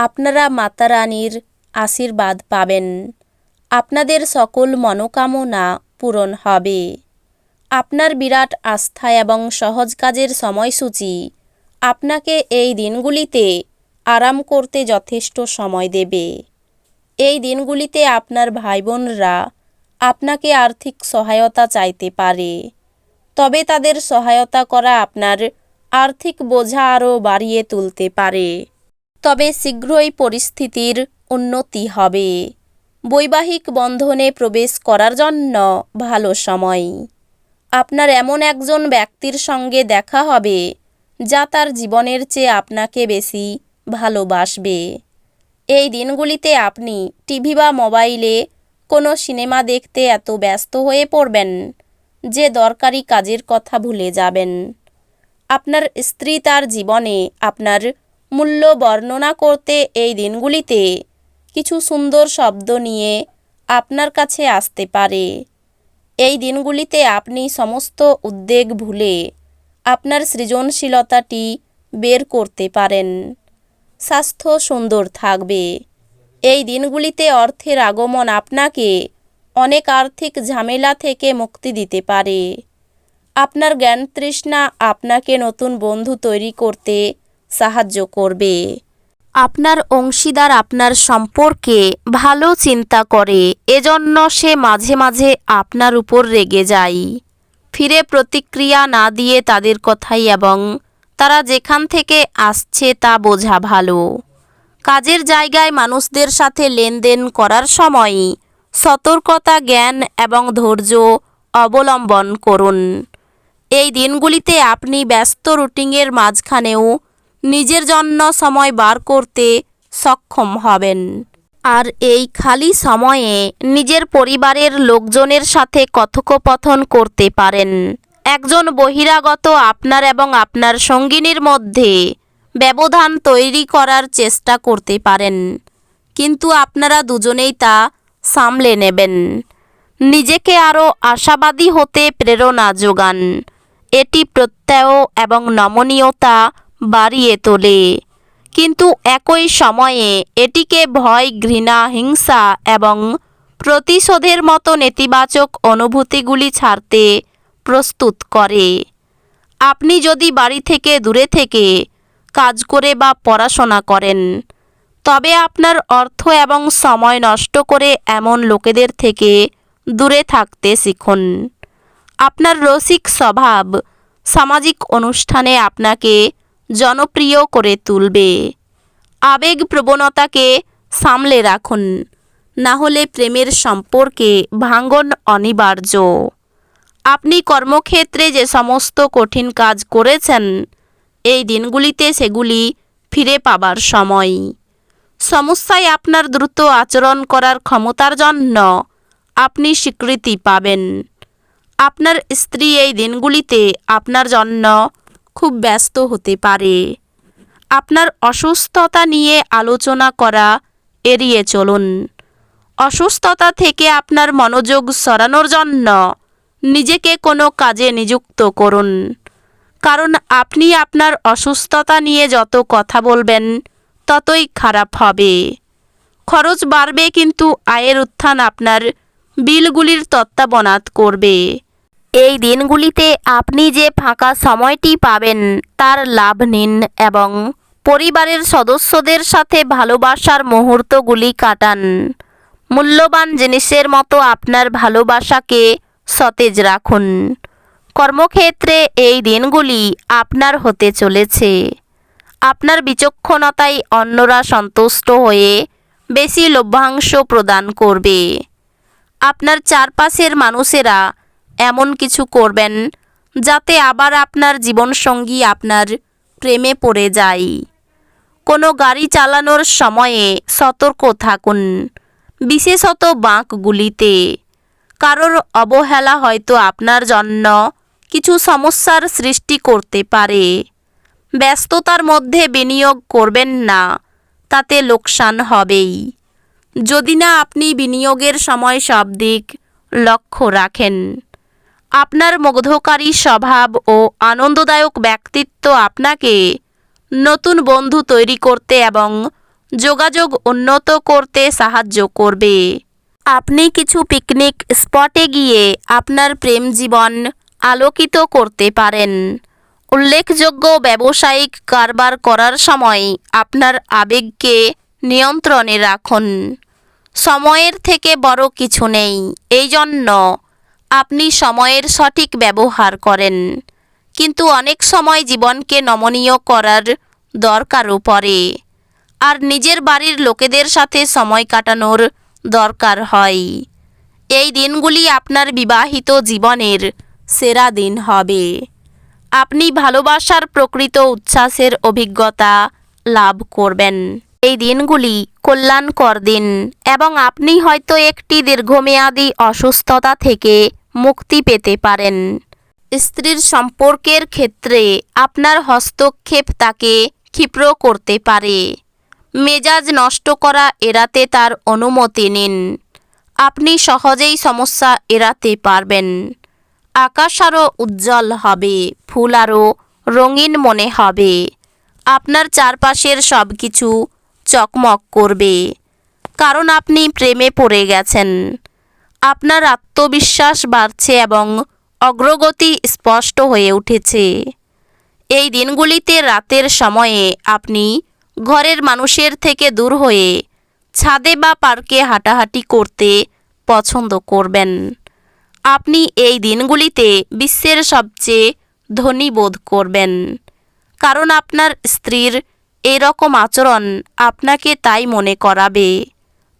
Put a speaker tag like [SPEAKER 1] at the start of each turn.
[SPEAKER 1] আপনারা মাতা রানীর আশীর্বাদ পাবেন। আপনাদের সকল মনোকামনা পূরণ হবে। আপনার বিরাট আস্থা এবং সহজ কাজের সময়সূচি আপনাকে এই দিনগুলিতে আরাম করতে যথেষ্ট সময় দেবে। এই দিনগুলিতে আপনার ভাই বোনরা আপনাকে আর্থিক সহায়তা চাইতে পারে। তবে তাদের সহায়তা করা আপনার আর্থিক বোঝা আরও বাড়িয়ে তুলতে পারে। তবে শীঘ্রই পরিস্থিতির উন্নতি হবে। বৈবাহিক বন্ধনে প্রবেশ করার জন্য ভালো সময়। আপনার এমন একজন ব্যক্তির সঙ্গে দেখা হবে, যা তার জীবনের চেয়ে আপনাকে বেশি ভালোবাসবে। এই দিনগুলিতে আপনি টিভি বা মোবাইলে কোনো সিনেমা দেখতে এত ব্যস্ত হয়ে পড়বেন, যে দরকারি কাজের কথা ভুলে যাবেন। আপনার স্ত্রী তার জীবনে আপনার মূল্য বর্ণনা করতে এই দিনগুলিতে কিছু সুন্দর শব্দ নিয়ে আপনার কাছে আসতে পারে। এই দিনগুলিতে আপনি সমস্ত উদ্বেগ ভুলে আপনার সৃজনশীলতাটি বের করতে পারেন। স্বাস্থ্য সুন্দর থাকবে। এই দিনগুলিতে অর্থের আগমন আপনাকে অনেক আর্থিক ঝামেলা থেকে মুক্তি দিতে পারে। আপনার জ্ঞান তৃষ্ণা আপনাকে নতুন বন্ধু তৈরি করতে সাহায্য করবে। আপনার অংশীদার আপনার সম্পর্কে ভালো চিন্তা করে, এজন্য সে মাঝে মাঝে আপনার উপর রেগে যায়। ফিরে প্রতিক্রিয়া না দিয়ে তাদের কথাই এবং তারা যেখান থেকে আসছে তা বোঝা ভালো। কাজের জায়গায় মানুষদের সাথে লেনদেন করার সময় সতর্কতা, জ্ঞান এবং ধৈর্য অবলম্বন করুন। এই দিনগুলিতে আপনি ব্যস্ত রুটিনের মাঝখানেও নিজের জন্য সময় বার করতে সক্ষম হবেন। আর এই খালি সময়ে নিজের পরিবারের লোকজনের সাথে কথোপকথন করতে পারেন। একজন বহিরাগত আপনার এবং আপনার সঙ্গিনীর মধ্যে ব্যবধান তৈরি করার চেষ্টা করতে পারেন। কিন্তু আপনারা দুজনেই তা সামলে নেবেন। নিজেকে আরও আশাবাদী হতে প্রেরণা যোগান। এটি প্রত্যয় এবং নমনীয়তা বাড়িয়ে তোলে। কিন্তু একই সময়ে এটিকে ভয়, ঘৃণা, হিংসা এবং প্রতিশোধের মতো নেতিবাচক অনুভূতিগুলি ছাড়তে প্রস্তুত করে। আপনি যদি বাড়ি থেকে দূরে থেকে কাজ করে বা পড়াশোনা করেন, তবে আপনার অর্থ এবং সময় নষ্ট করে এমন লোকেদের থেকে দূরে থাকতে শিখুন। আপনার রসিক স্বভাব সামাজিক অনুষ্ঠানে আপনাকে জনপ্রিয় করে তুলবে। আবেগ প্রবণতাকে সামলে রাখুন। না হলে প্রেমের সম্পর্কে ভাঙ্গন অনিবার্য। আপনি কর্মক্ষেত্রে যে সমস্ত কঠিন কাজ করেছেন, এই দিনগুলিতে সেগুলি ফিরে পাবার সময়। সমস্যায় আপনার দ্রুত আচরণ করার ক্ষমতার জন্য আপনি স্বীকৃতি পাবেন। আপনার স্ত্রী এই দিনগুলিতে আপনার জন্য খুব ব্যস্ত হতে পারে। আপনার অসুস্থতা নিয়ে আলোচনা করা এড়িয়ে চলুন। অসুস্থতা থেকে আপনার মনোযোগ সরানোর জন্য নিজেকে কোনো কাজে নিযুক্ত করুন। কারণ আপনি আপনার অসুস্থতা নিয়ে যত কথা বলবেন, ততই খারাপ হবে। খরচ বাড়বে কিন্তু আয়ের উত্থান আপনার বিলগুলির তত্ত্বাবনাত করবে। এই দিনগুলিতে আপনি যে ফাঁকা সময়টি পাবেন, তার লাভ নিন এবং পরিবারের সদস্যদের সাথে ভালোবাসার মুহূর্তগুলি কাটান। মূল্যবান জিনিসের মতো আপনার ভালোবাসাকে সতেজ রাখুন। কর্মক্ষেত্রে এই দিনগুলি আপনার হতে চলেছে। আপনার বিচক্ষণতায় অন্যরা সন্তুষ্ট হয়ে বেশি লভ্যাংশ প্রদান করবে। আপনার চারপাশের মানুষেরা এমন কিছু করবেন যাতে আবার আপনার জীবনসঙ্গী আপনার প্রেমে পড়ে যায়। কোনো গাড়ি চালানোর সময়ে সতর্ক থাকুন, বিশেষত বাঁকগুলিতে। কারোর অবহেলা হয়তো আপনার জন্য কিছু সমস্যার সৃষ্টি করতে পারে। ব্যস্ততার মধ্যে বিনিয়োগ করবেন না, তাতে লোকসান হবেই। যদি না আপনি বিনিয়োগের সময় সব দিক লক্ষ্য রাখেন। আপনার মুগ্ধকারী স্বভাব ও আনন্দদায়ক ব্যক্তিত্ব আপনাকে নতুন বন্ধু তৈরি করতে এবং যোগাযোগ উন্নত করতে সাহায্য করবে। আপনি কিছু পিকনিক স্পটে গিয়ে আপনার প্রেম জীবন আলোকিত করতে পারেন। উল্লেখযোগ্য ব্যবসায়িক কারবার করার সময় আপনার আবেগকে নিয়ন্ত্রণে রাখুন। সময়ের থেকে বড় কিছু নেই। এই জন্য আপনি সময়ের সঠিক ব্যবহার করেন। কিন্তু অনেক সময় জীবনকে নমনীয় করার দরকারও পড়ে। আর নিজের বাড়ির লোকেদের সাথে সময় কাটানোর দরকার হয়। এই দিনগুলি আপনার বিবাহিত জীবনের সেরা দিন হবে। আপনি ভালোবাসার প্রকৃত উচ্ছ্বাসের অভিজ্ঞতা লাভ করবেন। এই দিনগুলি কল্যাণকর দিন এবং আপনি হয়তো একটি দীর্ঘমেয়াদী অসুস্থতা থেকে মুক্তি পেতে পারেন। স্ত্রীর সম্পর্কের ক্ষেত্রে আপনার হস্তক্ষেপ তাকে ক্ষিপ্র করতে পারে। মেজাজ নষ্ট করা এড়াতে তার অনুমতি নিন। আপনি সহজেই সমস্যা এড়াতে পারবেন। আকাশ আরও উজ্জ্বল হবে, ফুল আরও রঙিন মনে হবে। আপনার চারপাশের সব কিছু চকমক করবে। কারণ আপনি প্রেমে পড়ে গেছেন। আপনার আত্মবিশ্বাস বাড়ছে এবং অগ্রগতি স্পষ্ট হয়ে উঠেছে। এই দিনগুলিতে রাতের সময়ে আপনি ঘরের মানুষের থেকে দূর হয়ে ছাদে বা পার্কে হাঁটাহাঁটি করতে পছন্দ করবেন। আপনি এই দিনগুলিতে বিশ্বের সবচেয়ে ধনী বোধ করবেন। কারণ আপনার স্ত্রীর এরকম আচরণ আপনাকে তাই মনে করাবে।